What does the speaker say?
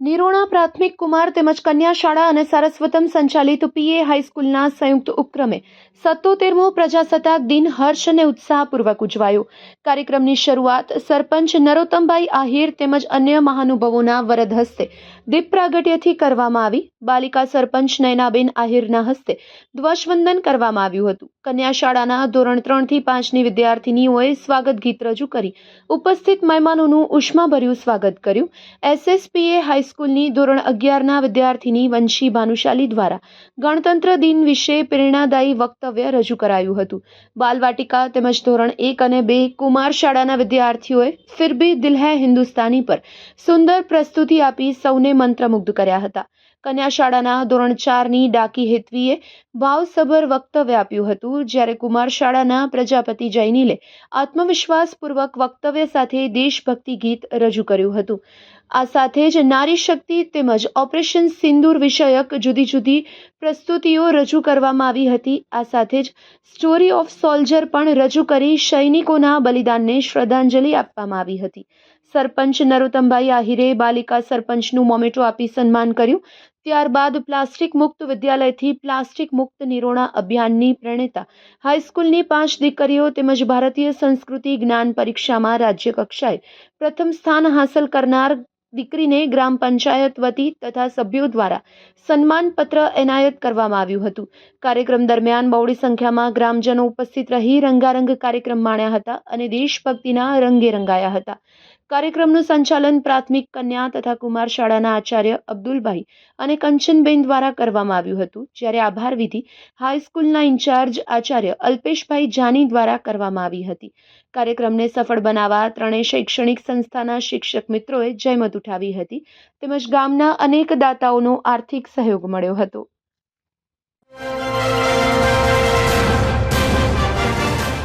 નિરોણા પ્રાથમિક કુમાર તેમજ કન્યા શાળા અને સરસ્વતમ સંચાલિત પીએ હાઈસ્કૂલના સંયુક્ત ઉપક્રમે સત્તોતેરમો પ્રજાસત્તાક દિન હર્ષ અને ઉત્સાહપૂર્વક ઉજવાયો. કાર્યક્રમની શરૂઆત સરપંચ નરોત્તમભાઈ આહિર તેમજ અન્ય મહાનુભાવોના વરદ હસ્તે દીપ પ્રાગટ્યથી કરવામાં આવી. બાલિકા સરપંચ નયનાબેન આહિરના હસ્તે ધ્વજવંદન કરવામાં આવ્યું હતું. કન્યા શાળાના ધોરણ ત્રણથી પાંચની વિદ્યાર્થિનીઓએ સ્વાગત ગીત રજૂ કરી ઉપસ્થિત મહેમાનોનું ઉષ્માભર્યું સ્વાગત કર્યું. એસએસપીએ હાઈસ્કૂલની ધોરણ અગિયારના વિદ્યાર્થિની વંશી ભાનુશાલી દ્વારા ગણતંત્ર દિન વિશે પ્રેરણાદાયી વક્તવ્ય રજૂ કરાયું હતું. બાલવાટિકા તેમજ ધોરણ એક અને બે કુમાર શાળાના વિદ્યાર્થીઓએ ફિર ભી દિલ હૈ હિન્દુસ્તાની પર સુંદર પ્રસ્તુતિ આપી સૌને મંત્રમુગ્ધ કર્યા હતા. કન્યા શાળાના ધોરણ ચારની ડાકી હેતવીએ ભાવસભર વક્તવ્ય આપ્યું હતું, જ્યારે કુમાર શાળાના પ્રજાપતિ જૈનિલે આત્મવિશ્વાસપૂર્વક વક્તવ્ય સાથે દેશભક્તિ ગીત રજૂ કર્યું હતું. આ સાથે જ નારી શક્તિ તેમજ ઓપરેશન સિંદૂર વિષયક જુદી જુદી પ્રસ્તુતિઓ રજૂ કરવામાં આવી હતી. આ સાથે જ સ્ટોરી ઓફ સોલ્જર પણ રજૂ કરી સૈનિકોના બલિદાનને શ્રદ્ધાંજલિ આપવામાં આવી હતી. સરપંચ નરોત્તમભાઈ આહિરે બાલિકા સરપંચનું મોમેટો આપી સન્માન કર્યું. ત્યારબાદ પ્લાસ્ટિક મુક્ત વિદ્યાલયથી પ્લાસ્ટિક મુક્ત નિરોણા અભિયાનની પ્રણેતા. હાઈસ્કૂલની પાંચ દીકરીઓ તેમજ ભારતીય સંસ્કૃતિ જ્ઞાન પરીક્ષામાં રાજ્ય કક્ષાએ પ્રથમ સ્થાન હાંસલ કરનાર દીકરીને ગ્રામ પંચાયત વતી તથા સભ્યો દ્વારા સન્માનપત્ર એનાયત કરવામાં આવ્યું હતું. કાર્યક્રમ દરમિયાન બહોળી સંખ્યામાં ગ્રામજનો ઉપસ્થિત રહી રંગારંગ કાર્યક્રમ માણ્યા હતા અને દેશભક્તિના રંગે રંગાયા હતા. કાર્યક્રમનું સંચાલન પ્રાથમિક કન્યા તથા કુમાર શાળાના આચાર્ય અબ્દુલભાઈ અને કંચનબેન દ્વારા કરવામાં આવ્યું હતું, જ્યારે આભાર વિધિ હાઈસ્કૂલના ઇન્ચાર્જ આચાર્ય અલ્પેશભાઈ જાની દ્વારા કરવામાં આવી હતી. કાર્યક્રમને સફળ બનાવવા ત્રણેય શૈક્ષણિક સંસ્થાના શિક્ષક મિત્રોએ જહેમત ઉઠાવી હતી, તેમજ ગામના અનેક દાતાઓનો આર્થિક સહયોગ મળ્યો હતો.